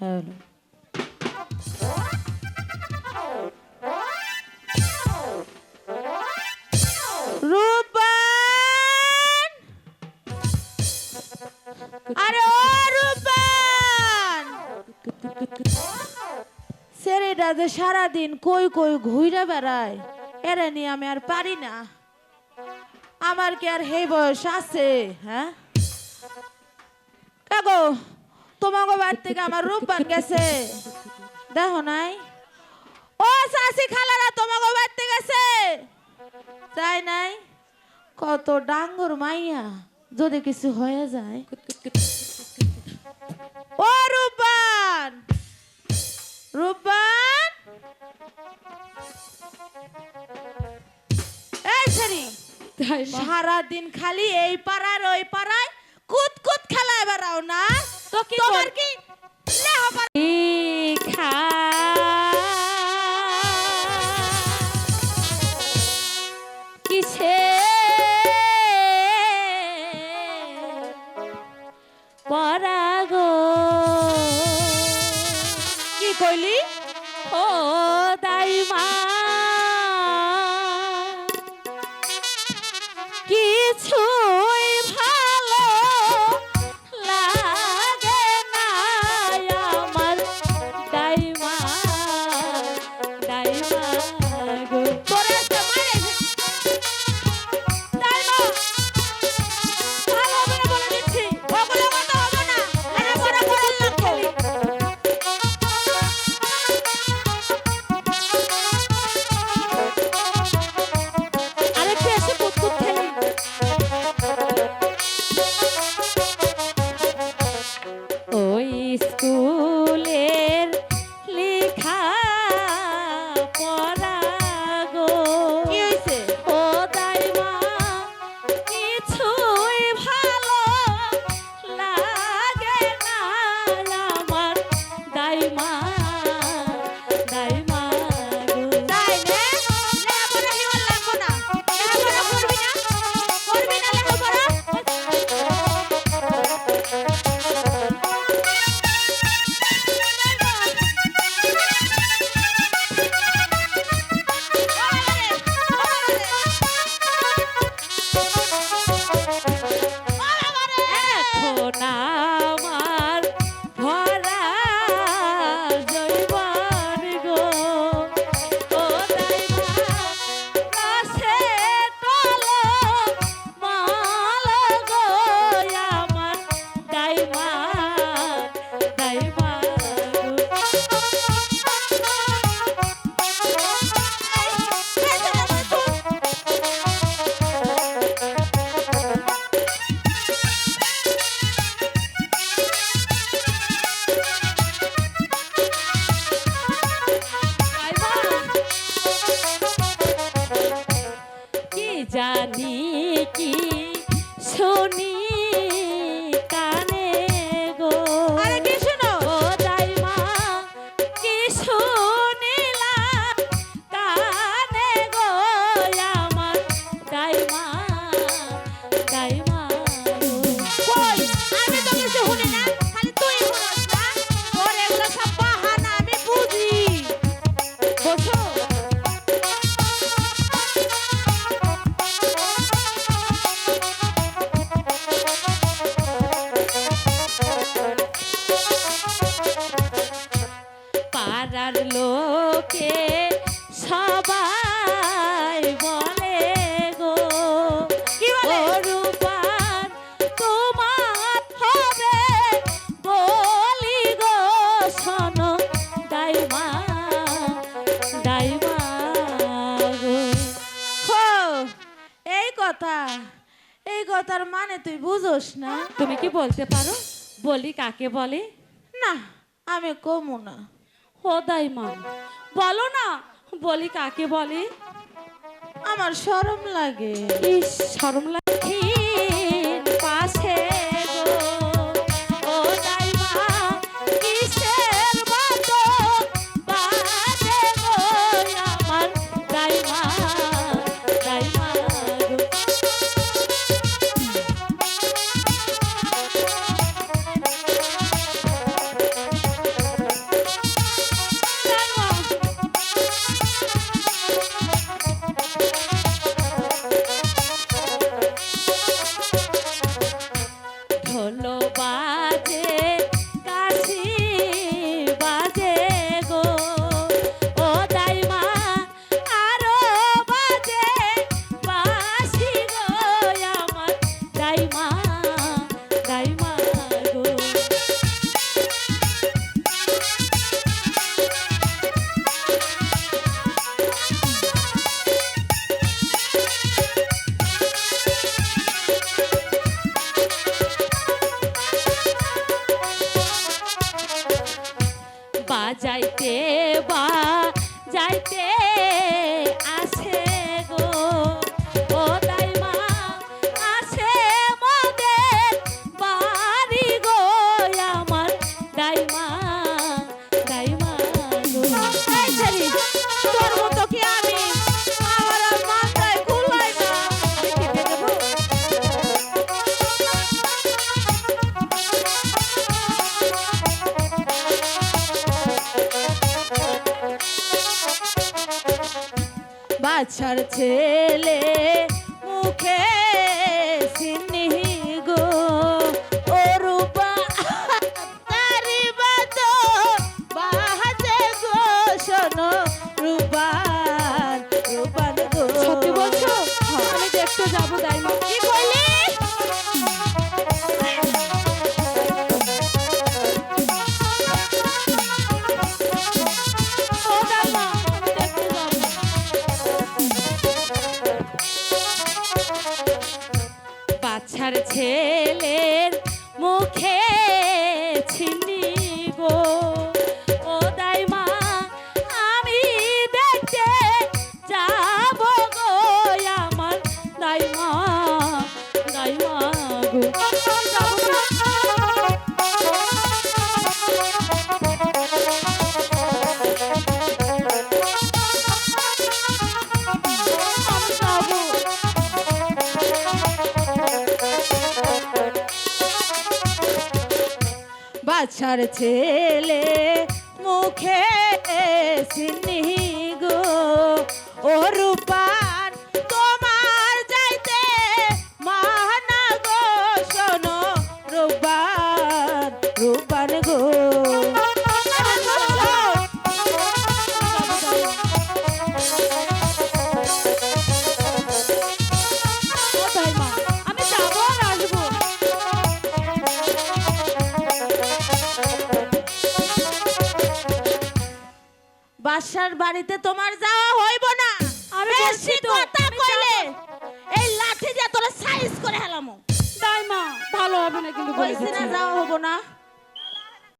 Hello. যে সারাদিন কই কই ঘুরে বেড়ায়, এরে নিয়ে আমি আর পারি না। আমার কি আর হে বয়স আছে হ্যাঁ? কাগো তোমাকে বাড়ি থেকে আমার রূপবান গেছে। দেখো নাই? ও শাসি খালারা তোমাকে বাড়িতে গেছে। তাই নাই? কত ডাঙ্গর মাইয়া, যদি কিছু হয়ে যায়। ও রূপবান! রূপবান! এই সারি তাই মা। সারাদিন খালি এই পাড়ার ওই পাড়ায় কুত কুত খেলায় বেড়াও না। তো কি তোমার কি কিসে? পরাগো। কি কইলি? পাড়ার লোকে সবাই বলে গো কি বলে? রূপার তোমার হবে বলি গো শোনো দাইমা দাইমা গো। হো এই কথা এই কথার মানে তুই বুঝোস না। তুমি কি বলতে পারো? বলি কাকে বলে? না আমি কমু না। ও দাইমা বলো না বলি কাকে বলি? আমার শরম লাগে। ইস শরম লাগে। যাইতে বা আছার ছেলে মুখে okay. আশার ছেলে মুখে সিনিগো ওর বর্ষার বাড়িতে তোমার যাওয়া হইব না। আমি বেশি কথা কইলে এই লাঠি দিয়ে তোরা সাইজ করে হেলামো। তাই মা ভালো হবে না কিন্তু বলেছি না যাওয়া হব না।